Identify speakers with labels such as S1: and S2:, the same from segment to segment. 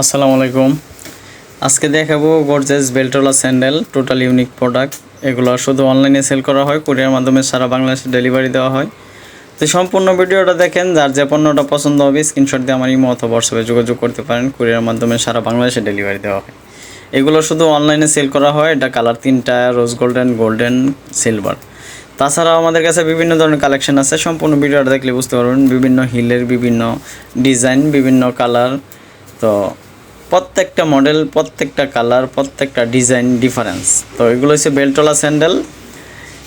S1: আসসালামু আলাইকুম। আজকে দেখাবো গর্জেস বেল্টোলা স্যান্ডেল টোটাল ইউনিক প্রোডাক্ট এগুলো শুধু অনলাইনে সেল করা হয় কুরিয়ার মাধ্যমে সারা বাংলাদেশে ডেলিভারি দেওয়া হয়। তো সম্পূর্ণ ভিডিওটা দেখেন, যার যে পণ্যটা পছন্দ হবে স্ক্রিনশট দিয়ে আমার ইমো অথবা হোয়াটসঅ্যাপে যোগাযোগ করতে পারেন কুরিয়ার মাধ্যমে সারা বাংলাদেশে ডেলিভারি দেওয়া হয়। এগুলো শুধু অনলাইনে সেল করা হয়, এটা কালার তিনটা রোজ গোল্ডেন গোল্ডেন সিলভার তাছাড়াও আমাদের কাছে বিভিন্ন ধরনের কালেকশন আছে, সম্পূর্ণ ভিডিওটা দেখলে বুঝতে পারবেন, বিভিন্ন হিলের বিভিন্ন ডিজাইন বিভিন্ন কালার তো প্রত্যেকটা মডেল প্রত্যেকটা কালার প্রত্যেকটা ডিজাইন ডিফারেন্স তো এগুলো হচ্ছে বেল্টলা স্যান্ডেল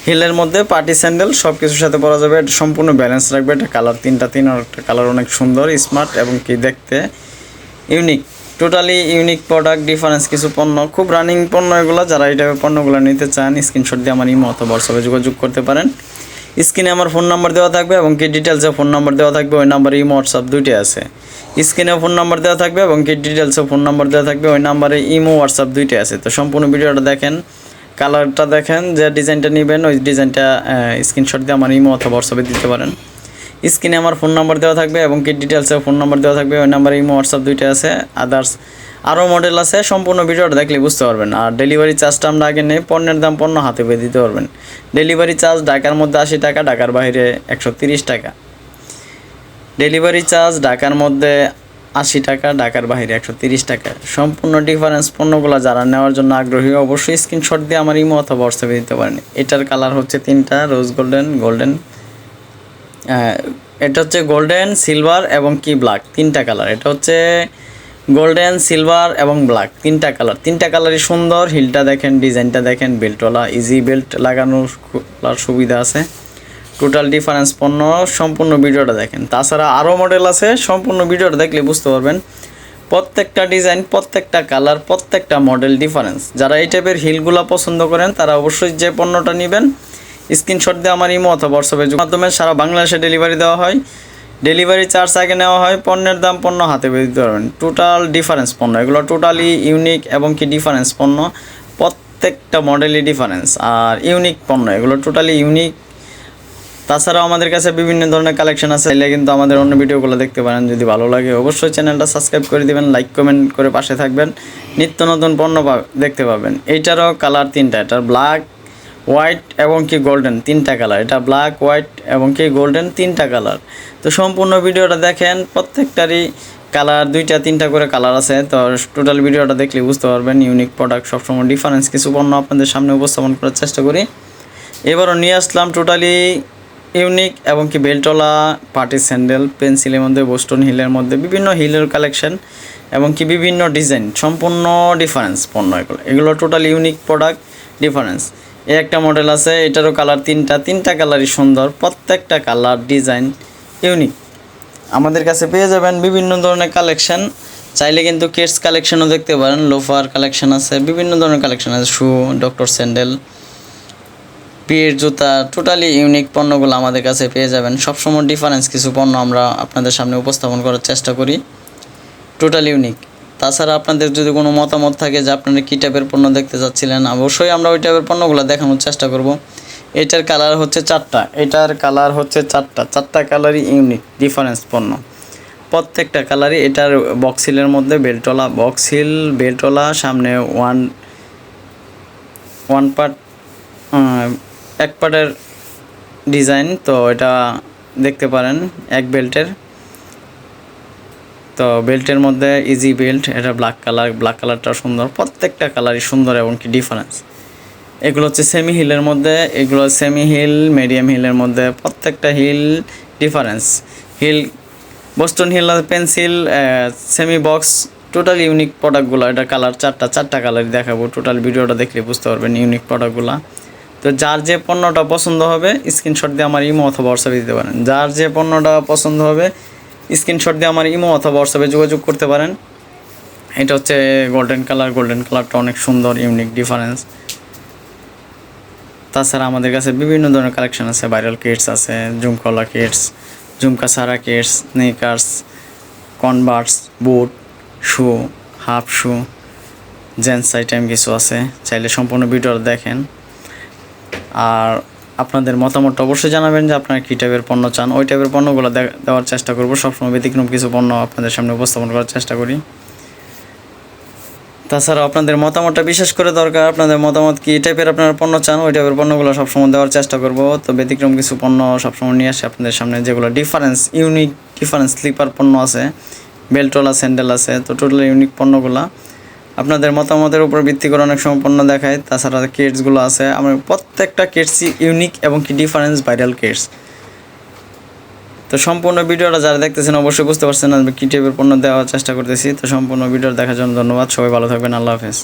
S1: হিলের মধ্যে পার্টি স্যান্ডেল সব কিছুর সাথে পরা যাবে। এটা সম্পূর্ণ ব্যালেন্স রাখবে। এটা কালার তিনটা, তিন আর একটা কালার অনেক সুন্দর স্মার্ট এবং কি দেখতে unique totally unique product difference কিছু পণ্য। খুব রানিং পণ্য এগুলো। যারা এই টাইপের পণ্যগুলো নিতে চান স্ক্রিনশট দিয়ে আমার ইমো অথবা হোয়াটসঅ্যাপে যোগাযোগ করতে পারেন। স্ক্রিনে আমার ফোন নাম্বার দেওয়া থাকবে এবং কি ডিটেলসে ফোন নাম্বার দেওয়া থাকবে, ওই নাম্বার ইমো হোয়াটসঅ্যাপ দুইটাই আছে। স্ক্রিনে ফোন নাম্বার দেওয়া থাকবে এবং কি ডিটেলসে ফোন নাম্বার দেওয়া থাকবে। ওই নাম্বারে ইমো হোয়াটসঅ্যাপ দুইটাই আছে। তো সম্পূর্ণ ভিডিওটা দেখেন, কালারটা দেখেন, যে ডিজাইনটা নেবেন, ওই ডিজাইনটা স্ক্রিনশট দিয়ে আমার ইমো অথবা হোয়াটসঅ্যাপে দিতে পারেন। স্ক্রিনে আমার ফোন নাম্বার দেওয়া থাকবে এবং কি ডিটেলসে ফোন নাম্বার দেওয়া থাকবে। ওই নাম্বারে ইমো হোয়াটসঅ্যাপ দুইটা আছে। আদার্স আরও মডেল আছে। সম্পূর্ণ ভিডিওটা দেখলে বুঝতে পারবেন। আর ডেলিভারি চার্জটা আমরা আগে নেই, পণ্যের দাম পণ্য হাতে পেয়ে দিতে পারবেন। ডেলিভারি চার্জ ঢাকার মধ্যে আশি টাকা, ঢাকার বাইরে একশো টাকা। ডেলিভারি চার্জ ঢাকার মধ্যে আশি টাকা, ঢাকার বাইরে একশো তিরিশ টাকা। সম্পূর্ণ ডিফারেন্স পণ্যগুলো যারা নেওয়ার জন্য আগ্রহী, অবশ্যই স্ক্রিনশট দিয়ে আমার ইমো অথবা হোয়াটসঅ্যাপে দিতে পারেন। এটার কালার হচ্ছে তিনটা রোজ গোল্ডেন গোল্ডেন এটা হচ্ছে গোল্ডেন সিলভার এবং কি ব্ল্যাক তিনটা কালার এটা হচ্ছে গোল্ডেন সিলভার এবং ব্ল্যাক তিনটা কালার তিনটা কালারই সুন্দর। হিলটা দেখেন ডিজাইনটা দেখেন বেল্টওয়ালা ইজি বেল্ট লাগানোর সুবিধা আছে। টোটাল ডিফারেন্স পণ্য, সম্পূর্ণ ভিডিওটা দেখেন। তাছাড়া আরও মডেল আছে, সম্পূর্ণ ভিডিওটা দেখলে বুঝতে পারবেন। প্রত্যেকটা ডিজাইন প্রত্যেকটা কালার প্রত্যেকটা মডেল ডিফারেন্স যারা এই টাইপের হিলগুলো পছন্দ করেন, তারা অবশ্যই যে পণ্যটা নেবেন স্ক্রিনশট দিয়ে আমার ইমো অথবা হোয়াটসঅ্যাপের মাধ্যমে সারা বাংলাদেশে ডেলিভারি দেওয়া হয়। ডেলিভারি চার্জ আগে নেওয়া হয়, পণ্যের দাম পণ্য হাতে পেয়ে দিতে পারবেন। টোটাল ডিফারেন্স পণ্য, এগুলো টোটালি ইউনিক এবং কি ডিফারেন্স পণ্য। প্রত্যেকটা মডেলই ডিফারেন্স আর ইউনিক পণ্য, এগুলো টোটালি ইউনিক তাছাড়াও আমাদের কাছে বিভিন্ন ধরনের কালেকশন আছে। এলে কিন্তু আমাদের অন্য ভিডিওগুলো দেখতে পারেন। যদি ভালো লাগে, অবশ্যই চ্যানেলটা সাবস্ক্রাইব করে দিবেন লাইক কমেন্ট করে পাশে থাকবেন। নিত্য নতুন পণ্য দেখতে পাবেন। এইটারও কালার তিনটা। এটার ব্ল্যাক হোয়াইট এবং কি গোল্ডেন তিনটা কালার এটা ব্ল্যাক হোয়াইট এবং কি গোল্ডেন তিনটা কালার তো সম্পূর্ণ ভিডিওটা দেখেন। প্রত্যেকটারই কালার দুইটা, তিনটা করে কালার আছে। তো টোটাল ভিডিওটা দেখলে বুঝতে পারবেন। ইউনিক প্রোডাক্ট সবসময় ডিফারেন্স কিছু পণ্য আপনাদের সামনে উপস্থাপন করার চেষ্টা করি। এবারও নিয়ে আসলাম টোটালি ইউনিক এবং কি বেল্টলা পার্টি স্যান্ডেল, পেন্সিলের মধ্যে, বোস্টন হিলের মধ্যে বিভিন্ন হিলের কালেকশন এবং কি বিভিন্ন ডিজাইন, সম্পূর্ণ ডিফারেন্স পণ্য এগুলো। এগুলো টোটাল ইউনিক প্রোডাক্ট, ডিফারেন্স। এই একটা মডেল আছে, এটারও কালার তিনটা তিনটা কালারই সুন্দর, প্রত্যেকটা কালার, ডিজাইন ইউনিক। আমাদের কাছে পেয়ে যাবেন বিভিন্ন ধরনের কালেকশন। চাইলে কিন্তু কিডস কালেকশনও দেখতে পারেন, লোফার কালেকশন আছে, বিভিন্ন ধরনের কালেকশন আছে, শু, ডক্টর স্যান্ডেল বিয়ের জুতা টোটালি ইউনিক পণ্যগুলো আমাদের কাছে পেয়ে যাবেন। সবসময় ডিফারেন্স কিছু পণ্য আমরা আপনাদের সামনে উপস্থাপন করার চেষ্টা করি। টোটাল ইউনিক তাছাড়া আপনাদের যদি কোনো মতামত থাকে যে আপনারা কী টাইপের পণ্য দেখতে চাচ্ছিলেন, অবশ্যই আমরা ওই টাইপের পণ্যগুলো দেখানোর চেষ্টা করব। এটার কালার হচ্ছে চারটা। এটার কালার হচ্ছে চারটা। চারটা কালারই ইউনিক ডিফারেন্স পণ্য। প্রত্যেকটা কালারই এটার বক্সিলের মধ্যে বেল্টলা বক্সিল বেল্টলা সামনে ওয়ান ওয়ান পার্ট এক পার্টের ডিজাইন, তো এটা দেখতে পারেন, এক বেল্টের। তো বেল্টের মধ্যে ইজি বেল্ট, এটা ব্ল্যাক কালার ব্ল্যাক কালারটা সুন্দর, প্রত্যেকটা কালারই সুন্দর এবং কি ডিফারেন্স এগুলো হচ্ছে সেমি হিলের মধ্যে, এগুলো সেমি হিল মিডিয়াম হিলের মধ্যে, প্রত্যেকটা heel difference heel Boston heel pencil semi box total unique প্রোডাক্টগুলো এটা কালার চারটা চারটা কালারই দেখাবো। টোটাল ভিডিওটা দেখলে বুঝতে পারবেন ইউনিক প্রোডাক্টগুলো তো যার যে পণ্যটা পছন্দ হবে স্ক্রিনশট দিয়ে আমার ইমো অথবা হোয়াটসঅ্যাপে দিতে পারেন। যার যে পণ্যটা পছন্দ হবে স্ক্রিনশট দিয়ে আমার ইমো অথবা হোয়াটসঅ্যাপে যোগাযোগ করতে পারেন। এটা হচ্ছে গোল্ডেন কালার গোল্ডেন কালারটা অনেক সুন্দর ইউনিক ডিফারেন্স তাছাড়া আমাদের কাছে বিভিন্ন ধরনের কালেকশন আছে ভাইরাল কিটস আছে ঝুমকলা কিটস ঝুমকা সারা kits sneakers Converse boot shoe half shoe gents item কিছু আছে, চাইলে সম্পূর্ণ ভিডিওটা দেখেন। আর আপনাদের মতামতটা অবশ্যই জানাবেন যে আপনারা কী টাইপের পণ্য চান। ওই টাইপের পণ্যগুলো দেওয়ার চেষ্টা করব। সবসময় ব্যতিক্রম কিছু পণ্য আপনাদের সামনে উপস্থাপন করার চেষ্টা করি। তাছাড়া আপনাদের মতামতটা বিশেষ করে দরকার। আপনাদের মতামত কি টাইপের আপনারা পণ্য চান, ওই টাইপের পণ্যগুলো সবসময় দেওয়ার চেষ্টা করব। তো ব্যতিক্রম কিছু পণ্য সবসময় নিয়ে আসে আপনাদের সামনে। যেগুলো ডিফারেন্স ইউনিক ডিফারেন্স স্লিপার পণ্য আছে বেল্টওয়ালা স্যান্ডেল আছে তো টোটাল ইউনিক পণ্যগুলো আপনাদের মতামতের উপর ভিত্তি করে অনেক সম্পন্ন দেখায়, তাছাড়া কিটসগুলো আছে। আমার প্রত্যেকটা কেটসই ইউনিক এবং কি ডিফারেন্স ভাইরাল কেটস। তো সম্পূর্ণ ভিডিওটা যারা দেখতেছেন অবশ্যই বুঝতে পারছেন আমি কী টাইপের পণ্য দেওয়ার চেষ্টা করতেছি। তো সম্পূর্ণ ভিডিও দেখার জন্য ধন্যবাদ। সবাই ভালো থাকবেন। আল্লাহ হাফেজ।